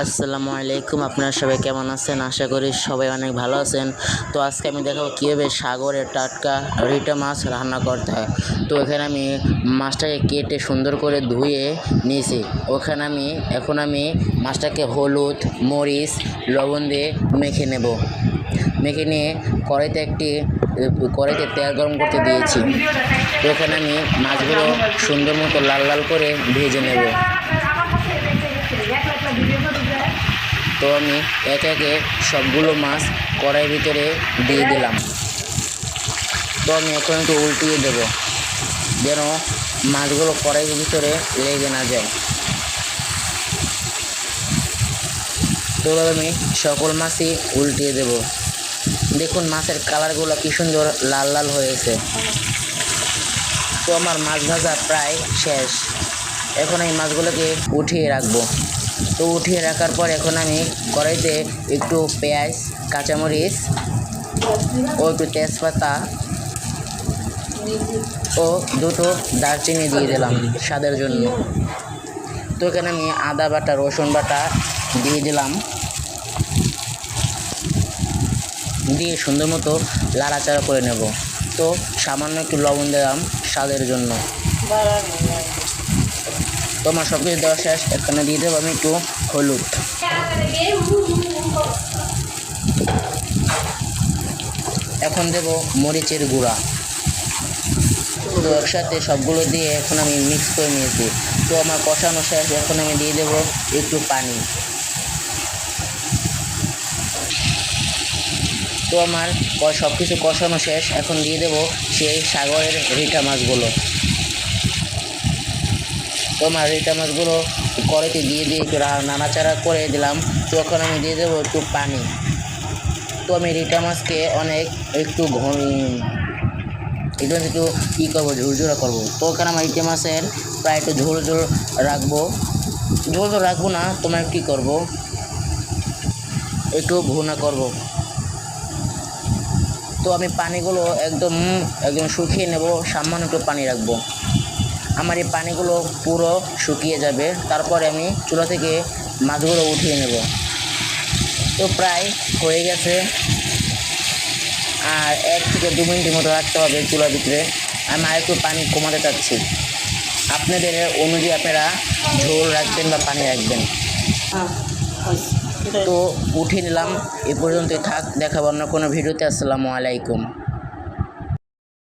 আসসালামু আলাইকুম, আপনারা সবাই কেমন আছেন? আশা করি সবাই অনেক ভালো আছেন। তো আজকে আমি দেখাবো কীভাবে সাগরের টাটকা রিটা মাছ রান্না করতে হয়। তো এখানে আমি মাছটাকে কেটে সুন্দর করে ধুয়ে নিয়েছি। ওখানে আমি, এখন আমি মাছটাকে হলুদ, মরিচ, লবণ দিয়ে মেখে নেব। মেখে নিয়ে কড়াইতে একটি, কড়াইতে তেল গরম করতে দিয়েছি। তো আমি মাছগুলো সুন্দর মতো লাল লাল করে ভেজে নেব। তো আমি একে একে সবগুলো মাছ কড়াইয়ের ভিতরে দিয়ে দিলাম। তো আমি এখন একটু উল্টিয়ে দেব, যেন মাছগুলো কড়াইয়ের ভিতরে লেগে না যায়। তো আমি সকল মাছই উল্টিয়ে দেব। দেখুন মাছের কালারগুলো কি সুন্দর লাল লাল হয়েছে। তো আমার মাছ ভাজা প্রায় শেষ। এখন এই মাছগুলোকে উঠিয়ে রাখব। তো উঠিয়ে রাখার পর এখন আমি কড়াইতে একটু পেঁয়াজ, কাঁচামরিচ ও একটু তেজপাতা ও দুটো দারচিনি দিয়ে দিলাম স্বাদের জন্য। তো এখানে আমি আদা বাটা, রসুন বাটা দিয়ে দিলাম। দিয়ে সুন্দর মতো লাড়াচাড়া করে নেব। তো সামান্য একটু লবণ দিলাম স্বাদের জন্য। তো আমার সব কিছু দেওয়া শেষ, এখানে দিয়ে দেবো আমি একটু হলুদ। এখন দেব মরিচের গুঁড়া। তো একসাথে সবগুলো দিয়ে এখন আমি মিক্স করে নিয়েছি। তো আমার কষানো শেষ, এখন আমি দিয়ে দেবো একটু পানি। তো আমার সব কিছু কষানো শেষ, এখন দিয়ে দেবো সেই সাগরের রিঠা মাছগুলো। তো রিটা মাছগুলো কড়াইতে দিয়ে দিয়ে একটু নাড়াচাড়া করে দিলাম। তো এখন আমি দিয়ে দেবো একটু পানি। তো আমি রিটা মাছকে অনেক একটু একটু একটু কী করব, ঝুরঝুরা করব। তো ওখানে আমার রিটা মাছের প্রায় একটু ঝোল ঝোল রাখব। ঝোল ঝোল রাখব না, তোমার কী করব? একটু ভুনা করব। তো আমি পানিগুলো একদম একদম শুকিয়ে নেব, সামান্য একটু পানি রাখব। আমার এই পানিগুলো পুরো শুকিয়ে যাবে। তারপরে আমি চুলা থেকে মাছগুলো উঠিয়ে নেব। তো প্রায় হয়ে গেছে। আর এক থেকে দু মিনিটের মতো রাখতে হবে চুলার ভিতরে। আমি আর একটু পানি কমাতে চাচ্ছি। আপনাদের অনুযায়ী আপনারা ঝোল রাখবেন বা পানি রাখবেন। তো উঠিয়ে নিলাম। এ পর্যন্তই থাক দেখাবো অন্য কোনো ভিডিওতে। আসসালামু আলাইকুম।